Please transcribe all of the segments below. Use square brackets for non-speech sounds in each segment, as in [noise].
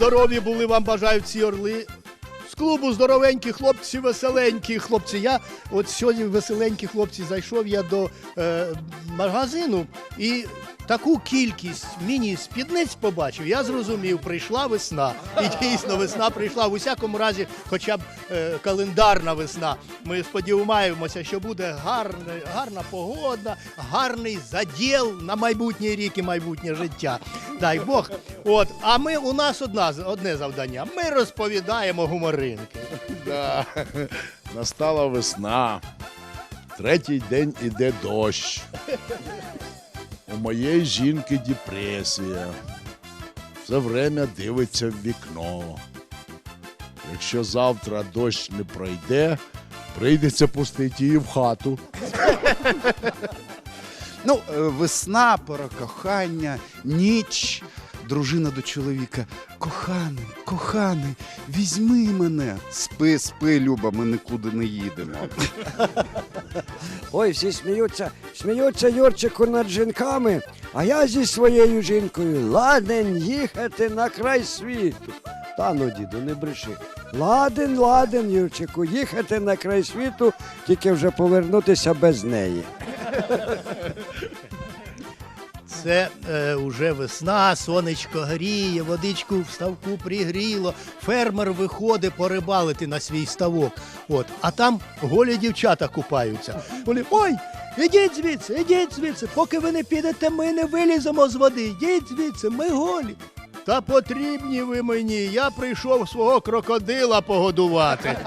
Здорові були, вам бажають ці орли. З клубу здоровенькі хлопці, веселенькі хлопці. Я от сьогодні веселенькі хлопці зайшов я до е, магазину і таку кількість міні-спідниць побачив. Я зрозумів, прийшла весна. І дійсно весна прийшла. В усякому разі, хоча б е, календарна весна. Ми сподіваємося, що буде гарна, погода, гарний заділ на майбутній рік і майбутнє життя. Дай Бог. А у нас одне завдання. Ми розповідаємо гуморинки. Настала весна. Третій день іде дощ. У моєї жінки депресія. Все время дивиться в вікно. Якщо завтра дощ не пройде, прийдеться пустити її в хату. [laughs] Ну, е, весна, пора кохання, ніч, дружина до чоловіка. Коханий, коханий, візьми мене. Спи, спи, Люба, ми нікуди не їдемо. Ой, всі сміються, сміються Юрчику над жінками, а я зі своєю жінкою ладен їхати на край світу. Та ну, діду, не бреши. Ладен, ладен, Юрчику, їхати на край світу, тільки вже повернутися без неї. Це е, уже весна, сонечко гріє, водичку в ставку пригріло. Фермер виходить порибалити на свій ставок. От, а там голі дівчата купаються. Вони, ой, ідіть звідси, ідіть звідси, поки ви не підете, ми не виліземо з води. Ідіть звідси, ми голі. Та потрібні ви мені. Я прийшов свого крокодила погодувати. [laughs]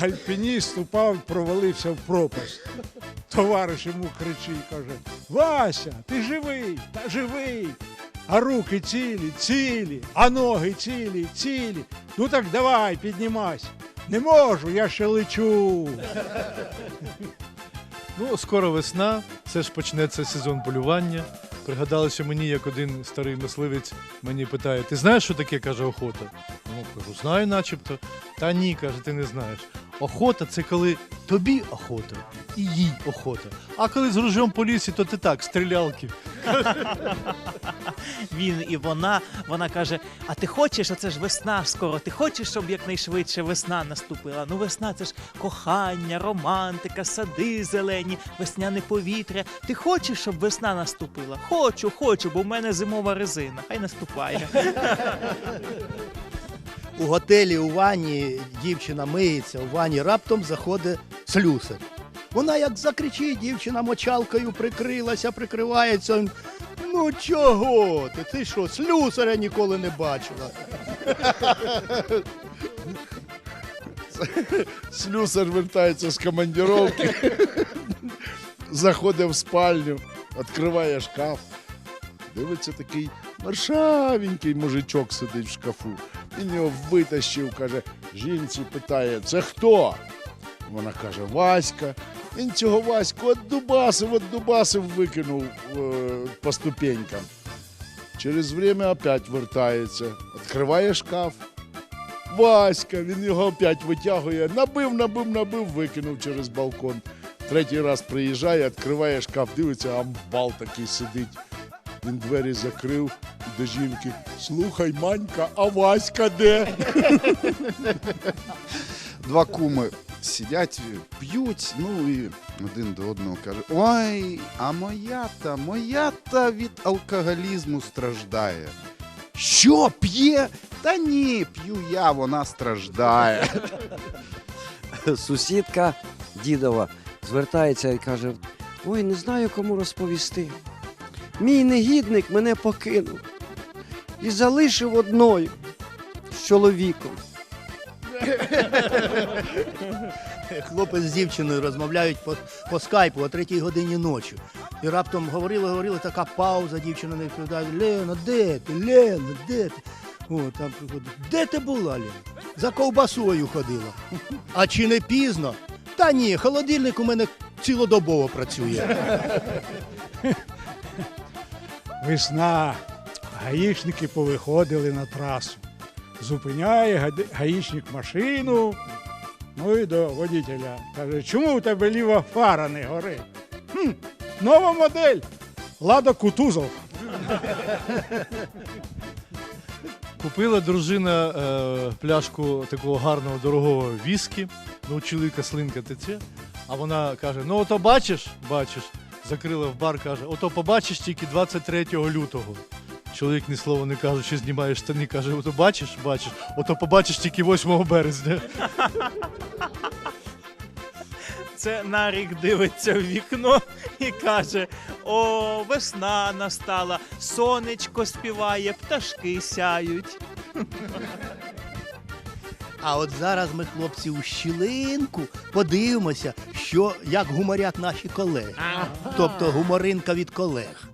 Альпініст упав, провалився в пропасть. Товариш йому кричить, каже: Вася, ти живий, та живий. А руки цілі, цілі, а ноги цілі, цілі. Ну так давай, піднімайся. Не можу, я ще лечу. Ну, скоро весна, це ж почнеться сезон полювання. Пригадалося мені, як один старий мисливець мені питає: ти знаєш, що таке каже охота? Ну, кажу, знаю, начебто. Та ні, каже, ти не знаєш. Охота це коли тобі охота і їй охота. А коли з ружьом по лісі, то ти так, стрілялки. [laughs] він і вона. Вона каже: А ти хочеш, оце ж весна скоро. Ти хочеш, щоб якнайшвидше весна наступила? Ну, весна це ж кохання, романтика, сади зелені, весняне повітря. Ти хочеш, щоб весна наступила? Хочу, хочу, бо в мене зимова резина. Хай наступає. [laughs] У готелі у ванні дівчина миється, у ванні раптом заходить слюсар. Вона як закричить, дівчина мочалкою прикрилася, прикривається. Ну чого ти? Ти що, слюсаря ніколи не бачила? Слюсар вертається з командировки, заходить в спальню, відкриває шкаф. Дивиться такий маршавенький мужичок сидить в шкафу. Він його витащив, каже, жінці питає, це хто? Вона каже, Васька. Він цього Ваську от дубасив, от дубасив викинув е, по ступенькам. Через время опять вертається, відкриває шкаф. Васька, він його опять витягує, набив, набив, набив, викинув через балкон. Третій раз приїжджає, відкриває шкаф, дивиться, амбал такий сидить. Він двері закрив до жінки. Слухай, Манька, а Васька де? Два куми сидять, п'ють, ну і один до одного каже: Ой, а моя та, моя та від алкоголізму страждає. Що п'є? Та ні, п'ю я, вона страждає. Сусідка дідова звертається і каже: Ой, не знаю, кому розповісти. Мій негідник мене покинув і залишив одною з чоловіком. Хлопець з дівчиною розмовляють по, по скайпу о третій годині ночі. І раптом говорили, говорили, така пауза, дівчина не відповідає. Лена, де ти? Лена, де ти? О, там приходить. Де ти була, Лена? За ковбасою ходила. А чи не пізно? Та ні, холодильник у мене цілодобово працює. Весна. Гаїшники повиходили на трасу. Зупиняє гаїшник машину. Ну і до водителя. Каже, чому у тебе ліва фара не горить? Хм, нова модель. Лада Кутузов. Купила дружина е, пляшку такого гарного дорогого віскі, ну, чоловіка слинка тече, а вона каже: ну ото бачиш, бачиш, закрила в бар, каже, ото побачиш тільки 23 лютого. Чоловік ні слова не кажучи, знімає штани, каже, ото бачиш, бачиш, ото побачиш тільки 8 березня. Це Нарік дивиться в вікно і каже: О, весна настала, сонечко співає, пташки сяють. А от зараз ми, хлопці, у щілинку подивимося, що як гуморять наші колеги. Тобто гуморинка від колег.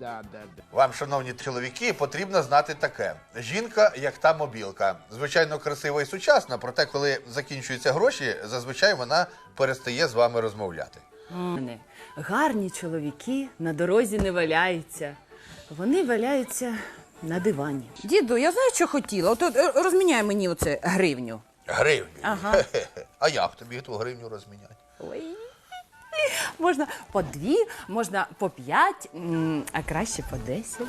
Вам, шановні чоловіки, потрібно знати таке: жінка як та мобілка. Звичайно, красива і сучасна, проте, коли закінчуються гроші, зазвичай вона перестає з вами розмовляти. Мене гарні чоловіки на дорозі не валяються. Вони валяються на дивані. Діду, я знаю, що хотіла. От, от розміняй мені оце гривню. Гривню. Ага. [laughs] А як тобі ту гривню розміняти? Ой. Можна по дві, можна по п'ять, м, а краще по десять.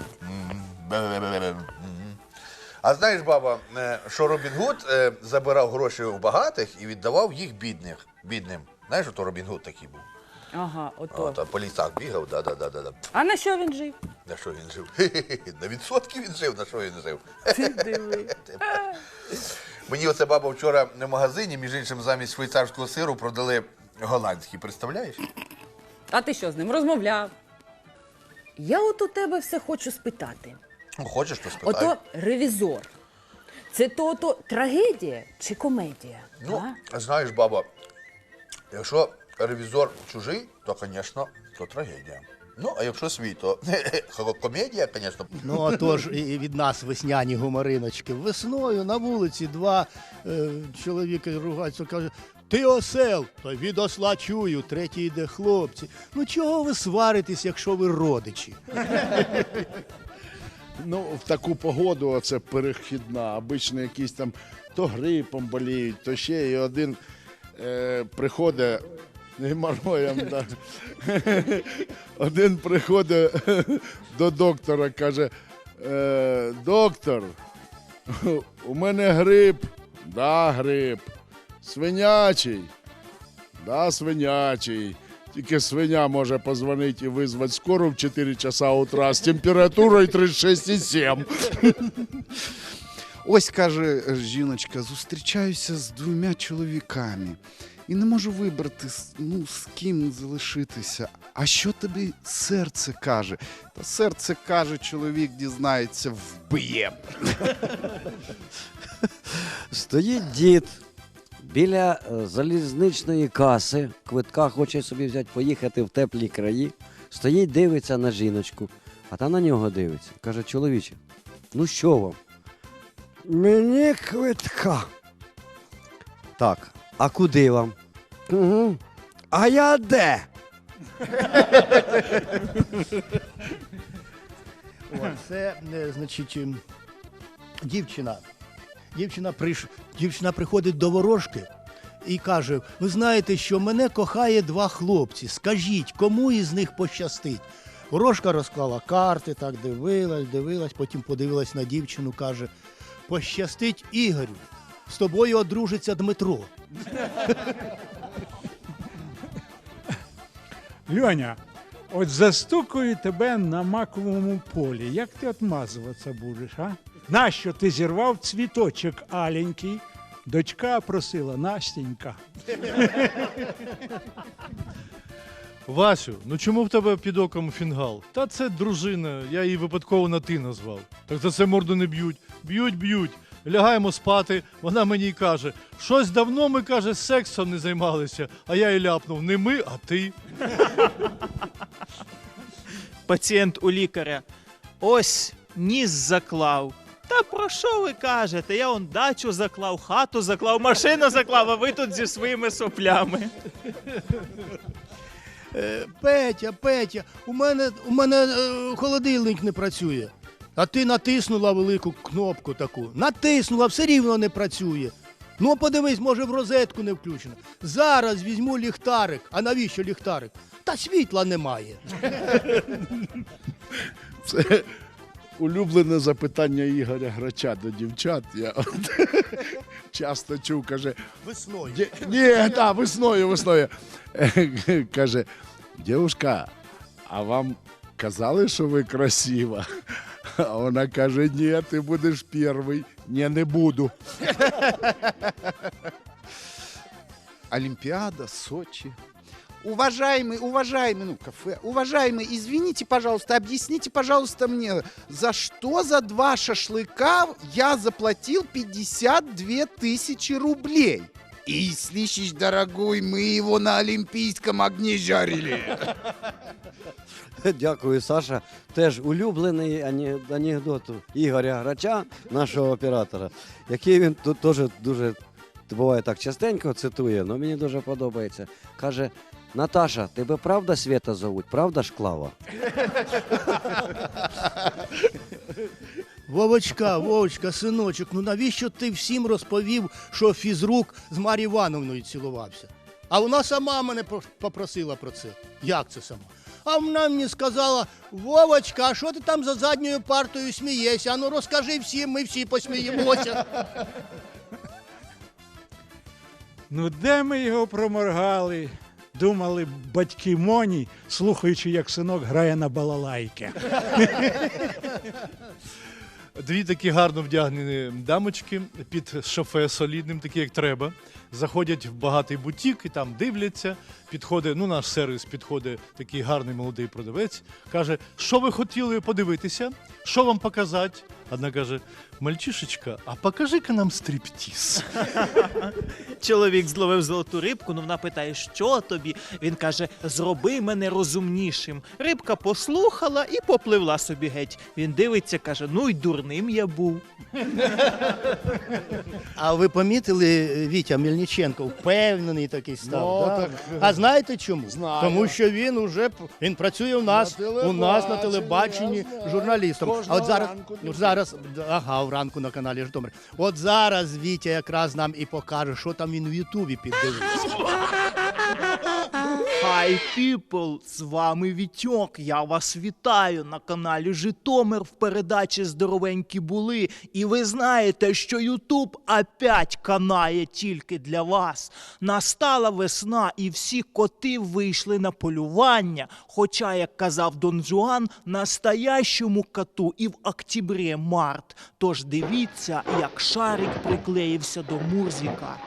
Бе-бе-бе-бе. Мгм. А знаєш, баба, е, що Робін Гуд е, забирав гроші у багатих і віддавав їх бідних, бідним. Знаєш, ото Робін Гуд такий був. Ага, ото. От, а по лісах бігав, да-да-да-да. А на що він жив? На що він жив? [laughs] На відсотки він жив, на що він жив? Ти диви. [laughs] Мені оце баба вчора в магазині, між іншим, замість швейцарського сиру продали голландський, представляєш? А ти що з ним розмовляв? Я от у тебе все хочу спитати. Ну, хочеш, то спитай. Ото ревізор. Це то, ото трагедія чи комедія? Ну, а? знаєш, баба, якщо ревізор чужий, то, звісно, то трагедія. Ну, а якщо свій, то [laughs] комедія, звісно. Ну, отож, і від нас весняні гумориночки. Весною на вулиці два е, чоловіки ругаються, кажуть, ти осел, то від осла чую, третій йде хлопці. Ну чого ви сваритесь, якщо ви родичі? Ну, в таку погоду оце перехідна. Обично якісь там то грипом боліють, то ще і один е, приходить. Геморроєм, да. Один приходить до доктора, каже: е, доктор, у мене грип. Да, грип. Свинячий. Да, свинячий. Тільки свиня може позвонити і визвати скору в 4 часа утра з температурою 36,7. Ось каже жіночка, зустрічаюся з двома чоловіками і не можу вибрати, ну, з ким залишитися. А що тобі серце каже? Та серце каже, чоловік дізнається, вб'є. Стоїть дід біля е, залізничної каси, квитка хоче собі взяти, поїхати в теплі краї. Стоїть, дивиться на жіночку, а та на нього дивиться. Каже, чоловіче, ну що вам? Мені квитка. Так, а куди вам? Угу. А я де? О, це, е, значить, ем, дівчина. Дівчина, приш... дівчина приходить до ворожки і каже: Ви знаєте, що мене кохає два хлопці. Скажіть, кому із них пощастить? Ворожка розклала карти, так дивилась, дивилась, потім подивилась на дівчину, каже: Пощастить Ігорю, з тобою одружиться Дмитро. [laughs] Льоня, от застукаю тебе на маковому полі. Як ти отмазуватися будеш, а? Нащо ти зірвав цвіточок аленький? Дочка просила Настенька. [laughs] Васю, ну чому в тебе під оком фінгал? Та це дружина, я її випадково на ти назвав. Так за це морду не б'ють. Б'ють, б'ють. Лягаємо спати. Вона мені й каже, щось давно ми, каже, сексом не займалися. А я їй ляпнув, не ми, а ти. Пацієнт у лікаря. Ось ніс заклав. Та про що ви кажете? Я он дачу заклав, хату заклав, машину заклав, а ви тут зі своїми соплями. Е, Петя, Петя, у мене, у мене е, холодильник не працює. А ти натиснула велику кнопку таку. Натиснула, все рівно не працює. Ну, подивись, може, в розетку не включено. Зараз візьму ліхтарик. А навіщо ліхтарик? Та світла немає. [laughs] Це улюблене запитання Ігоря Грача до дівчат. Я от, [laughs] часто чув, каже, Весною. Ді- Ні, так, весною, весною. [laughs] Каже, дівушка, а вам казали, що ви красива? А вона каже, ні, ти будеш перший. Ні, не буду. Олимпиада, Сочи. Уважаемый, уважаемый, ну, кафе, уважаемый, извините, пожалуйста, объясните, пожалуйста, мне, за что за два шашлыка я заплатил 52 тысячи рублей? И, слышишь, дорогой, мы его на Олимпийском огне жарили. Дякую, Саша. Теж улюблений ані- анекдот Ігоря Грача, нашого оператора, який він тут теж дуже буває так частенько цитує, але мені дуже подобається. Каже: Наташа, тебе правда Свята зовуть, правда ж Клава? Вовочка, Вовочка, синочок, ну навіщо ти всім розповів, що фізрук з Марі Івановною цілувався? А вона сама мене попросила про це. Як це сама? А вона мені сказала: Вовочка, а що ти там за задньою партою смієшся? А ну розкажи всім, ми всі посміємося. Ну де ми його проморгали? Думали батьки Моні, слухаючи, як синок грає на балалайки. Дві такі гарно вдягнені дамочки під шофе солідним, такі як треба. Заходять в багатий бутік і там дивляться. Підходить, ну наш сервіс підходить такий гарний молодий продавець. Каже, що ви хотіли подивитися? Що вам показати? Одна каже: Мальчишечка, а покажи-ка нам стриптіз. [laughs] Чоловік зловив золоту рибку, ну вона питає, що тобі? Він каже: зроби мене розумнішим. Рибка послухала і попливла собі геть. Він дивиться, каже: ну й дурним я був. А ви помітили, Вітя Мельниченко, впевнений такий став. Ну, да? так, А знаєте чому? Знаю. Тому що він уже він працює у нас, На у нас на телебаченні, я журналістом. А от зараз, ранку ну, зараз, ага, вранку на каналі Житомир. От зараз Вітя якраз нам і покаже, що там він в Ютубі піддивився. [laughs] Хай піпл, з вами Вітьок. Я вас вітаю на каналі Житомир в передачі Здоровенькі були. І ви знаєте, що Ютуб опять канає тільки для вас. Настала весна, і всі коти вийшли на полювання. Хоча, як казав Дон Жуан, настоящому коту і в октябрі март. Тож дивіться, як шарик приклеївся до Мурзіка.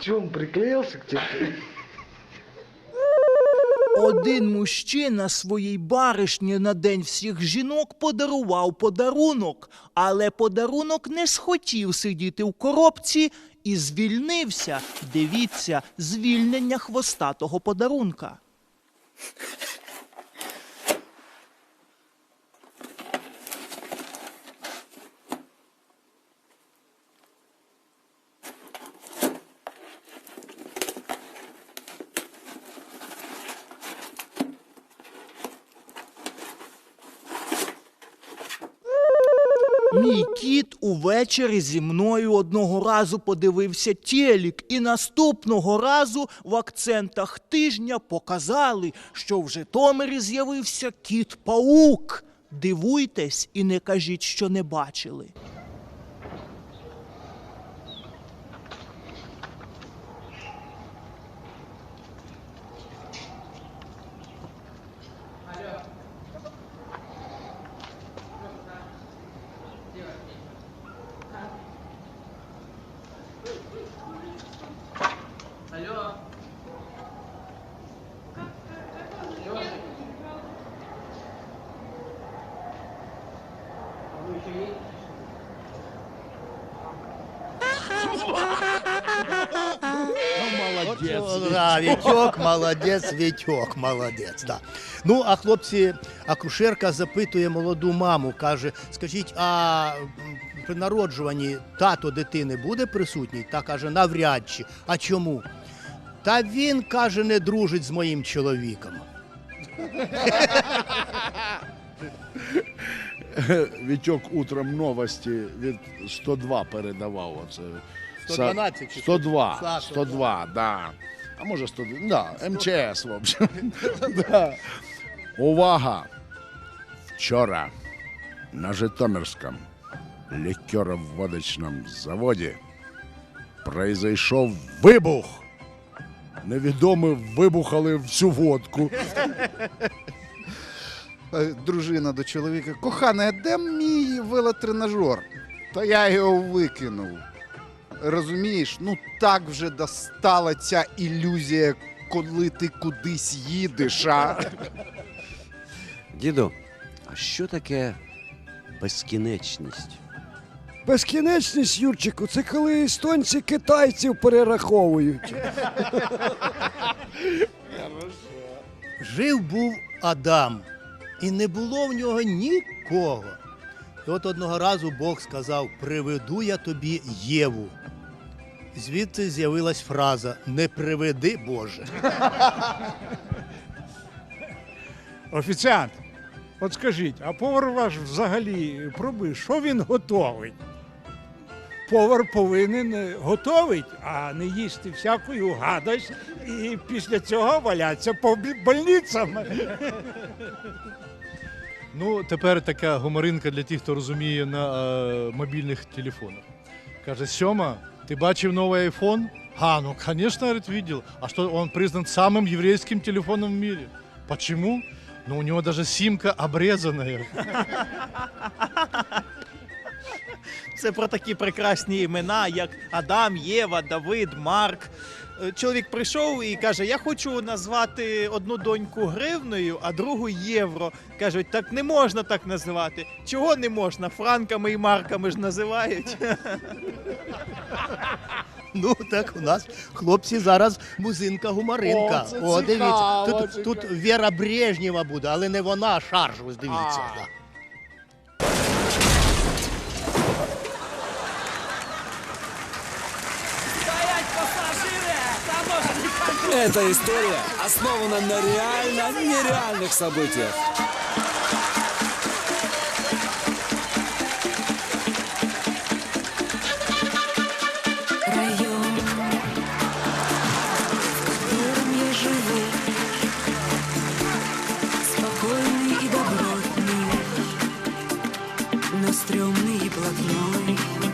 Чем приклеился к тебе? Один мужчина своїй баришні на день всіх жінок подарував подарунок, але подарунок не схотів сидіти в коробці і звільнився. Дивіться, звільнення хвостатого подарунка. Мій кіт увечері зі мною одного разу подивився телік, і наступного разу в акцентах тижня показали, що в Житомирі з'явився кіт-паук. Дивуйтесь і не кажіть, що не бачили. От, да, Вітьок, молодець, Вітьок, молодець. Да. Ну, а хлопці, акушерка запитує молоду маму, каже: скажіть, а при народжуванні тато дитини буде присутній? Та каже, навряд чи. А чому? Та він каже, не дружить з моїм чоловіком. Вітьок утром новості від 102 передавав. Оце. 112 чи 102. Саша, 102, да. А може 102, да, МЧС, в общем. [laughs] да. Увага! Вчора на Житомирському лікеро-водочному заводі произойшов вибух. Невідомі вибухали всю водку. [laughs] Дружина до чоловіка. Кохана, а де мій велотренажер? Та я його викинув. Розумієш, ну так вже достала ця ілюзія, коли ти кудись їдеш, а? Діду, а що таке безкінечність? Безкінечність, Юрчику, це коли естонці китайців перераховують. Жив був Адам, і не було в нього нікого. І от одного разу Бог сказав: Приведу я тобі Єву. Звідти з'явилась фраза Не приведи Боже. [laughs] Офіціант, от скажіть, а повар ваш взагалі проби, що він готовить? Повар повинен е, готовить, а не їсти всякою гадость і після цього валятися по больницям. [laughs] Ну, тепер така гуморинка для тих, хто розуміє на е, мобільних телефонах. Каже, Сьома, ти бачив новий айфон? А, ну, конечно, говорит, видел. А что, он признан самым еврейским телефоном в мире. Почему? Ну, у него даже симка обрезанная. Це про такі прекрасні імена, як Адам, Єва, Давид, Марк. Е, Чоловік прийшов і каже: Я хочу назвати одну доньку гривною, а другу євро. Кажуть, так не можна так називати. Чого не можна? Франками і марками ж називають. [laughs] Ну так у нас хлопці зараз музинка гуморинка. О, це О, дивіться. цікаво, Тут, тут Віра Брежнєва буде, але не вона, а шарж. Ось дивіться. А. да. Эта история основана на реально нереальных событиях. стрёмный и блатной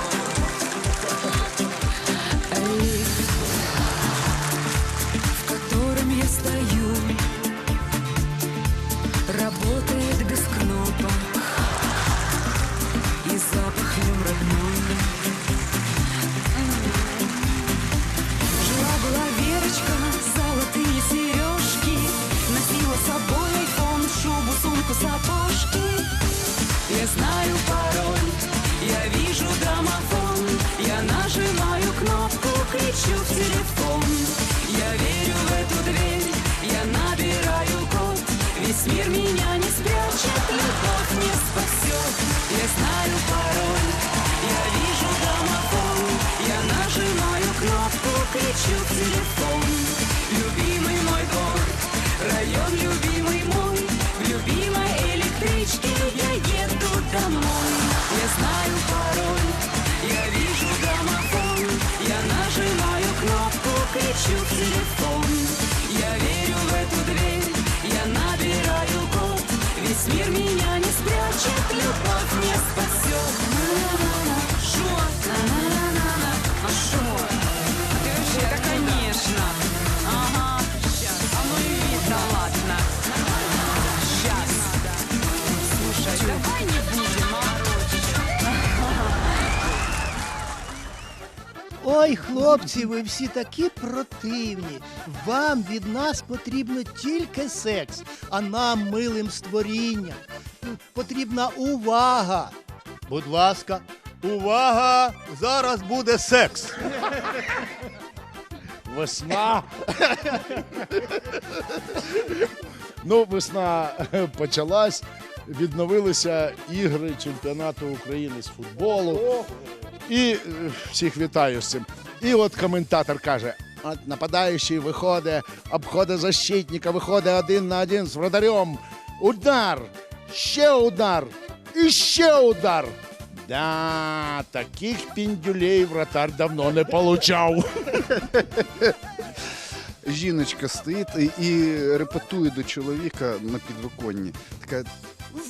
сапожки. Я знаю пароль, я вижу домофон Я нажимаю кнопку, кричу в телефон. Я верю в эту дверь, я набираю код. Весь мир меня не спрячет, любовь не спасет. Я знаю пароль, я вижу домофон Я нажимаю кричу в телефон. Спрячет, любовь не спасет. Шо? А. А ну и видно, ладно. Сейчас. Слушай, давай не будем, а? Ой, хлопці, ви всі такі противні. Вам від нас потрібно тільки секс, а нам, милим створінням, потрібна увага. Будь ласка, увага! Зараз буде секс. Весна. [laughs] ну, весна почалась. Відновилися ігри чемпіонату України з футболу. І е, всіх вітаю з цим. І от коментатор каже: от нападаючий виходить, обходить защитника, виходить один на один з вратарем. Удар! Ще удар! І ще удар! Да, таких піндюлей вратар давно не получав. Жіночка стоїть і, репетує до чоловіка на підвиконні. Така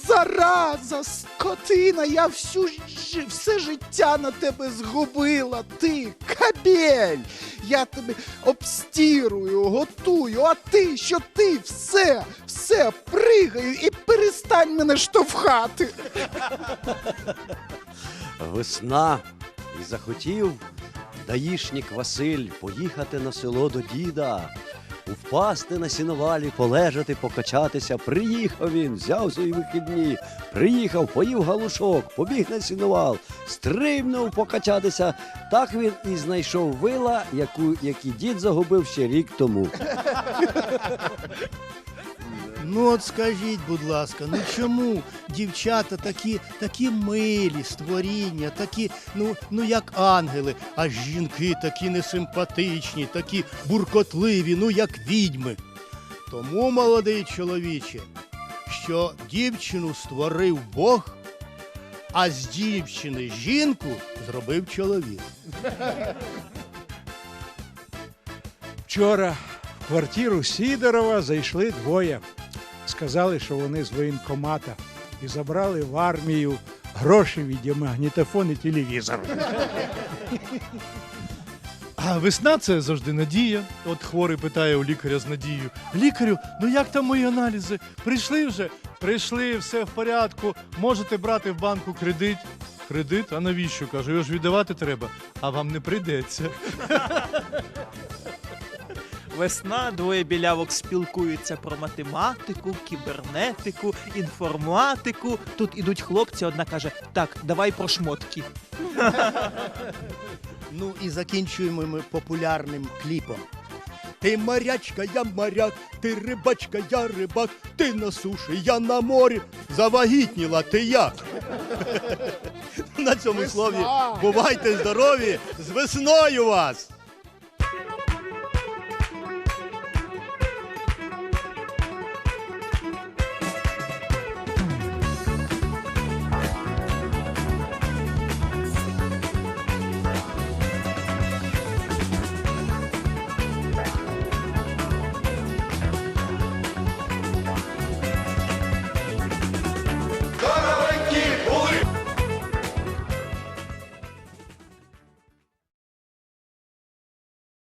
зараза, скотина, я всю все життя на тебе згубила. Ти кабель. Я тебе обстірую, готую, а ти що ти? Все, все, пригаю і перестань мене штовхати. Весна і захотів даїшник Василь поїхати на село до діда, впасти на сіновалі, полежати, покачатися. Приїхав він, взяв свої вихідні, приїхав, поїв галушок, побіг на сіновал, стрибнув покачатися. Так він і знайшов вила, яку, які дід загубив ще рік тому. Ну от скажіть, будь ласка, ну чому дівчата такі, такі милі створіння, такі, ну, ну як ангели, а жінки такі несимпатичні, такі буркотливі, ну як відьми. Тому, молодий чоловіче, що дівчину створив Бог, а з дівчини жінку зробив чоловік. Вчора в квартиру Сідорова зайшли двоє. Сказали, що вони з воєнкомата і забрали в армію гроші від магнітофон і телевізор. А весна це завжди надія. От хворий питає у лікаря з надією: лікарю, ну як там мої аналізи? Прийшли вже? Прийшли, все в порядку. Можете брати в банку кредит. Кредит? А навіщо? Кажу, його ж віддавати треба, а вам не прийдеться. Весна, двоє білявок спілкуються про математику, кібернетику, інформатику. Тут ідуть хлопці, одна каже: так, давай про шмотки. [laughs] Ну і закінчуємо ми популярним кліпом. Ти морячка, я моряк, ти рибачка, я рибак, ти на суші, я на морі. Завагітніла ти як? [laughs] На цьому слові бувайте здорові! З весною вас!